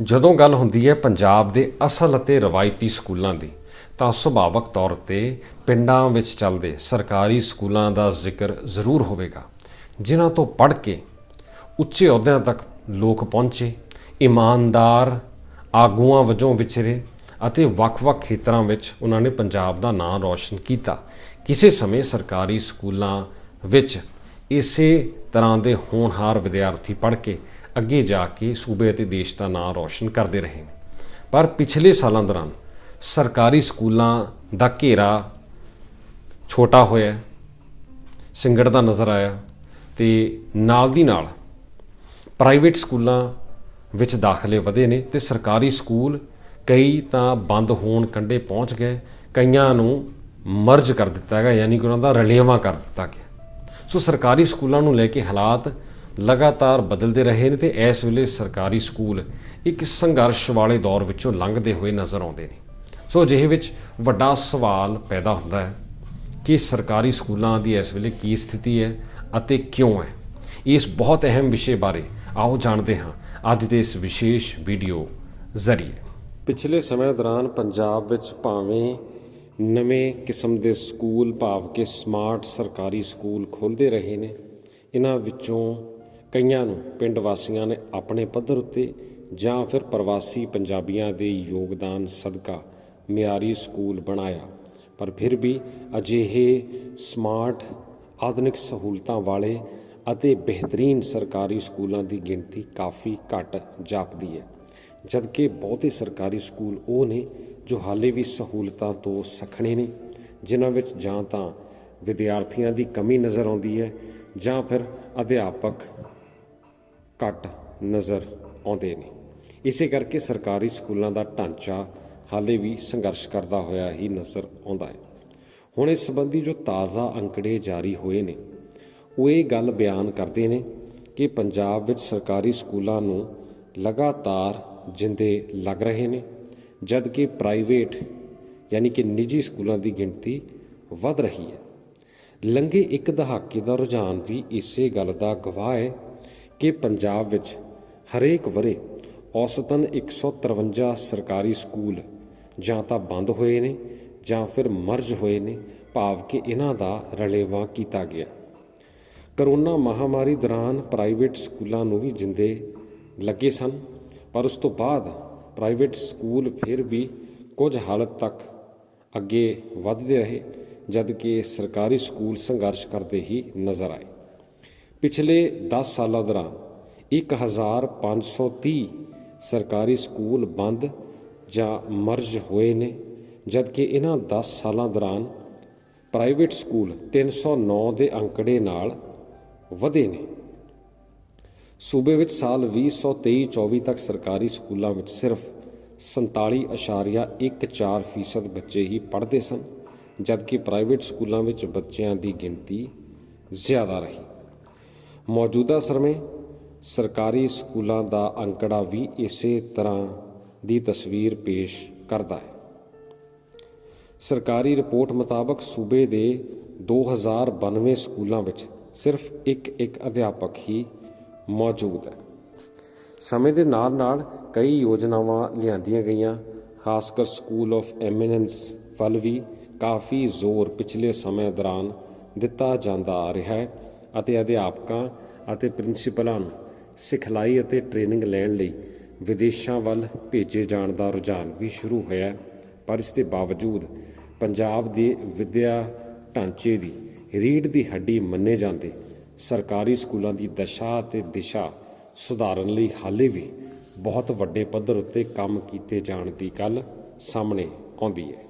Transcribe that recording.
ਜਦੋਂ ਗੱਲ ਹੁੰਦੀ ਹੈ ਪੰਜਾਬ ਦੇ ਅਸਲ ਅਤੇ ਰਵਾਇਤੀ ਸਕੂਲਾਂ ਦੀ, ਤਾਂ ਸੁਭਾਵਕ ਤੌਰ ਤੇ ਪਿੰਡਾਂ ਵਿੱਚ ਚੱਲਦੇ ਸਰਕਾਰੀ ਸਕੂਲਾਂ ਦਾ ਜ਼ਿਕਰ ਜ਼ਰੂਰ ਹੋਵੇਗਾ, ਜਿਨ੍ਹਾਂ ਤੋਂ ਪੜ੍ਹ ਕੇ ਉੱਚੇ ਅਹੁਦਿਆਂ ਤੱਕ ਲੋਕ ਪਹੁੰਚੇ, ਇਮਾਨਦਾਰ ਆਗੂਆਂ ਵਜੋਂ ਵਿਚਰੇ ਅਤੇ ਵੱਖ-ਵੱਖ ਖੇਤਰਾਂ ਵਿੱਚ ਉਹਨਾਂ ਨੇ ਪੰਜਾਬ ਦਾ ਨਾਮ ਰੌਸ਼ਨ ਕੀਤਾ। ਕਿਸੇ ਸਮੇਂ ਸਰਕਾਰੀ ਸਕੂਲਾਂ ਵਿੱਚ ਇਸੇ ਤਰ੍ਹਾਂ ਦੇ ਹੋਣਹਾਰ ਵਿਦਿਆਰਥੀ ਪੜ੍ਹ ਕੇ ਅੱਗੇ ਜਾ ਕੇ ਸੂਬੇ ਅਤੇ ਦੇਸ਼ ਦਾ ਨਾਂ ਰੌਸ਼ਨ ਕਰਦੇ ਰਹੇ ਨੇ। ਪਰ ਪਿਛਲੇ ਸਾਲਾਂ ਦੌਰਾਨ ਸਰਕਾਰੀ ਸਕੂਲਾਂ ਦਾ ਘੇਰਾ ਛੋਟਾ ਹੋਇਆ ਹੈ, ਸਿੰਗੜਦਾ ਨਜ਼ਰ ਆਇਆ ਤੇ ਨਾਲ ਦੀ ਨਾਲ ਪ੍ਰਾਈਵੇਟ ਸਕੂਲਾਂ ਵਿੱਚ ਦਾਖਲੇ ਵਧੇ ਨੇ ਤੇ ਸਰਕਾਰੀ ਸਕੂਲ ਕਈ ਤਾਂ ਬੰਦ ਹੋਣ ਕੰਢੇ ਪਹੁੰਚ ਗਏ ਕਈਆਂ ਨੂੰ ਮਰਜ ਕਰ ਦਿੱਤਾ ਗਿਆ ਯਾਨੀ ਕਿ ਉਹਨਾਂ ਦਾ ਰਲੇਵਾਂ ਕਰ ਦਿੱਤਾ ਗਿਆ। ਸੋ ਸਰਕਾਰੀ ਸਕੂਲਾਂ ਨੂੰ ਲੈ ਕੇ ਹਾਲਾਤ ਲਗਾਤਾਰ ਬਦਲਦੇ ਰਹੇ ਨੇ ਤੇ ਇਸ ਵੇਲੇ ਸਰਕਾਰੀ ਸਕੂਲ ਇੱਕ ਸੰਘਰਸ਼ ਵਾਲੇ ਦੌਰ ਵਿੱਚੋਂ ਲੰਘਦੇ ਹੋਏ ਨਜ਼ਰ ਆਉਂਦੇ ਨੇ। ਸੋ ਅਜਿਹੇ ਵਿੱਚ ਵੱਡਾ ਸਵਾਲ ਪੈਦਾ ਹੁੰਦਾ ਹੈ ਕਿ ਸਰਕਾਰੀ ਸਕੂਲਾਂ ਦੀ ਇਸ ਵੇਲੇ ਕੀ ਸਥਿਤੀ ਹੈ ਅਤੇ ਕਿਉਂ ਹੈ? ਇਸ ਬਹੁਤ ਅਹਿਮ ਵਿਸ਼ੇ ਬਾਰੇ ਆਓ ਜਾਣਦੇ ਹਾਂ ਅੱਜ ਦੇ ਇਸ ਵਿਸ਼ੇਸ਼ ਵੀਡੀਓ ਜ਼ਰੀਏ। ਪਿਛਲੇ ਸਮੇਂ ਦੌਰਾਨ ਪੰਜਾਬ ਵਿੱਚ ਭਾਵੇਂ ਨਵੇਂ ਕਿਸਮ ਦੇ ਸਕੂਲ ਭਾਵ ਕਿ ਸਮਾਰਟ ਸਰਕਾਰੀ ਸਕੂਲ ਖੁੱਲ੍ਹਦੇ ਰਹੇ ਨੇ, ਇਹਨਾਂ ਵਿੱਚੋਂ ਕਈਆਂ ਨੂੰ ਪਿੰਡ ਵਾਸੀਆਂ ਨੇ ਆਪਣੇ ਪੱਧਰ ਉੱਤੇ ਜਾਂ ਫਿਰ ਪ੍ਰਵਾਸੀ ਪੰਜਾਬੀਆਂ ਦੇ ਯੋਗਦਾਨ ਸਦਕਾ ਮਿਆਰੀ ਸਕੂਲ ਬਣਾਇਆ। ਪਰ ਫਿਰ ਵੀ ਅਜਿਹੇ ਸਮਾਰਟ, ਆਧੁਨਿਕ ਸਹੂਲਤਾਂ ਵਾਲੇ ਅਤੇ ਬਿਹਤਰੀਨ ਸਰਕਾਰੀ ਸਕੂਲਾਂ ਦੀ ਗਿਣਤੀ ਕਾਫੀ ਘੱਟ ਜਾਪਦੀ ਹੈ। ਜਦਕਿ ਬਹੁਤੇ ਸਰਕਾਰੀ ਸਕੂਲ ਉਹ ਨੇ ਜੋ ਹਾਲੇ ਵੀ ਸਹੂਲਤਾਂ ਤੋਂ ਸਖਣੇ ਨੇ, ਜਿਨ੍ਹਾਂ ਵਿੱਚ ਜਾਂ ਤਾਂ ਵਿਦਿਆਰਥੀਆਂ ਦੀ ਕਮੀ ਨਜ਼ਰ ਆਉਂਦੀ ਹੈ ਜਾਂ ਫਿਰ ਅਧਿਆਪਕ ਘੱਟ ਨਜ਼ਰ ਆਉਂਦੇ ਨੇ। ਇਸੇ ਕਰਕੇ ਸਰਕਾਰੀ ਸਕੂਲਾਂ ਦਾ ਢਾਂਚਾ ਹਾਲੇ ਵੀ ਸੰਘਰਸ਼ ਕਰਦਾ ਹੋਇਆ ਹੀ ਨਜ਼ਰ ਆਉਂਦਾ ਹੈ। ਹੁਣ ਇਸ ਸੰਬੰਧੀ ਜੋ ਤਾਜ਼ਾ ਅੰਕੜੇ ਜਾਰੀ ਹੋਏ ਨੇ, ਉਹ ਇਹ ਗੱਲ ਬਿਆਨ ਕਰਦੇ ਨੇ ਕਿ ਪੰਜਾਬ ਵਿੱਚ ਸਰਕਾਰੀ ਸਕੂਲਾਂ ਨੂੰ ਲਗਾਤਾਰ ਜਿੰਦੇ ਲੱਗ ਰਹੇ ਨੇ, ਜਦਕਿ ਪ੍ਰਾਈਵੇਟ ਯਾਨੀ ਕਿ ਨਿੱਜੀ ਸਕੂਲਾਂ ਦੀ ਗਿਣਤੀ ਵੱਧ ਰਹੀ ਹੈ। ਲੰਘੇ ਇੱਕ ਦਹਾਕੇ ਦਾ ਰੁਝਾਨ ਵੀ ਇਸੇ ਗੱਲ ਦਾ ਗਵਾਹ ਹੈ ਕਿ ਪੰਜਾਬ ਵਿੱਚ ਹਰੇਕ ਵਰੇ ਔਸਤਨ 153 ਸਰਕਾਰੀ ਸਕੂਲ ਜਾਂ ਤਾਂ ਬੰਦ ਹੋਏ ਨੇ ਜਾਂ ਫਿਰ ਮਰਜ ਹੋਏ ਨੇ, ਭਾਵ ਕਿ ਇਹਨਾਂ ਦਾ ਰਲੇਵਾ ਕੀਤਾ ਗਿਆ। ਕਰੋਨਾ ਮਹਾਮਾਰੀ ਦੌਰਾਨ ਪ੍ਰਾਈਵੇਟ ਸਕੂਲਾਂ ਨੂੰ ਵੀ ਜਿੰਦੇ ਲੱਗੇ ਸਨ, ਪਰ ਉਸ ਤੋਂ ਬਾਅਦ ਪ੍ਰਾਈਵੇਟ ਸਕੂਲ ਫਿਰ ਵੀ ਕੁਝ ਹਾਲਤ ਤੱਕ ਅੱਗੇ ਵਧਦੇ ਰਹੇ, ਜਦ ਕਿ ਸਰਕਾਰੀ ਸਕੂਲ ਸੰਘਰਸ਼ ਕਰਦੇ ਹੀ ਨਜ਼ਰ ਆਏ। ਪਿਛਲੇ 10 ਸਾਲਾਂ ਦੌਰਾਨ 1530 ਸਰਕਾਰੀ ਸਕੂਲ ਬੰਦ ਜਾਂ ਮਰਜ ਹੋਏ ਨੇ, ਜਦਕਿ ਇਹਨਾਂ 10 ਸਾਲਾਂ ਦੌਰਾਨ ਪ੍ਰਾਈਵੇਟ ਸਕੂਲ 309 ਦੇ ਅੰਕੜੇ ਨਾਲ ਵਧੇ ਨੇ। ਸੂਬੇ ਵਿੱਚ ਸਾਲ 2023-24 ਤੱਕ ਸਰਕਾਰੀ ਸਕੂਲਾਂ ਵਿੱਚ ਸਿਰਫ 47.14% ਬੱਚੇ ਹੀ ਪੜ੍ਹਦੇ ਸਨ, ਜਦਕਿ ਪ੍ਰਾਈਵੇਟ ਸਕੂਲਾਂ ਵਿੱਚ ਬੱਚਿਆਂ ਦੀ ਗਿਣਤੀ ਜ਼ਿਆਦਾ ਰਹੀ। ਮੌਜੂਦਾ ਸਮੇਂ, ਸਰਕਾਰੀ ਸਕੂਲਾਂ ਦਾ ਅੰਕੜਾ ਵੀ ਇਸੇ ਤਰ੍ਹਾਂ ਦੀ ਤਸਵੀਰ ਪੇਸ਼ ਕਰਦਾ ਹੈ। ਸਰਕਾਰੀ ਰਿਪੋਰਟ ਮੁਤਾਬਕ ਸੂਬੇ ਦੇ 2092 ਸਕੂਲਾਂ ਵਿੱਚ ਸਿਰਫ ਇੱਕ ਇੱਕ ਅਧਿਆਪਕ ਹੀ ਮੌਜੂਦ ਹੈ। ਸਮੇਂ ਦੇ ਨਾਲ ਨਾਲ ਕਈ ਯੋਜਨਾਵਾਂ ਲਿਆਂਦੀਆਂ ਗਈਆਂ ਖਾਸ ਕਰ ਸਕੂਲ ਆਫ ਐਮੀਨੈਂਸ ਵੱਲ ਵੀ ਕਾਫੀ ਜ਼ੋਰ ਪਿਛਲੇ ਸਮੇਂ ਦੌਰਾਨ ਦਿੱਤਾ ਜਾਂਦਾ ਆ ਰਿਹਾ ਹੈ। ਅਤੇ ਅਧਿਆਪਕਾਂ ਅਤੇ ਪ੍ਰਿੰਸੀਪਲਾਂ ਨੂੰ ਸਿਖਲਾਈ ਅਤੇ ਟ੍ਰੇਨਿੰਗ ਲੈਣ ਲਈ ਵਿਦੇਸ਼ਾਂ ਵੱਲ ਭੇਜੇ ਜਾਣ ਦਾ ਰੁਝਾਨ ਵੀ ਸ਼ੁਰੂ ਹੋਇਆ ਪਰ ਇਸ ਦੇ ਬਾਵਜੂਦ ਪੰਜਾਬ ਦੇ ਵਿਦਿਆ ਢਾਂਚੇ ਦੀ ਰੀੜ ਦੀ ਹੱਡੀ ਮੰਨੇ ਜਾਂਦੇ ਸਰਕਾਰੀ ਸਕੂਲਾਂ ਦੀ ਦਸ਼ਾ ਅਤੇ ਦਿਸ਼ਾ ਸੁਧਾਰਨ ਲਈ ਹਾਲੇ ਵੀ ਬਹੁਤ ਵੱਡੇ ਪੱਧਰ ਉੱਤੇ ਕੰਮ ਕੀਤੇ ਜਾਣ ਦੀ ਗੱਲ ਸਾਹਮਣੇ ਆਉਂਦੀ ਹੈ।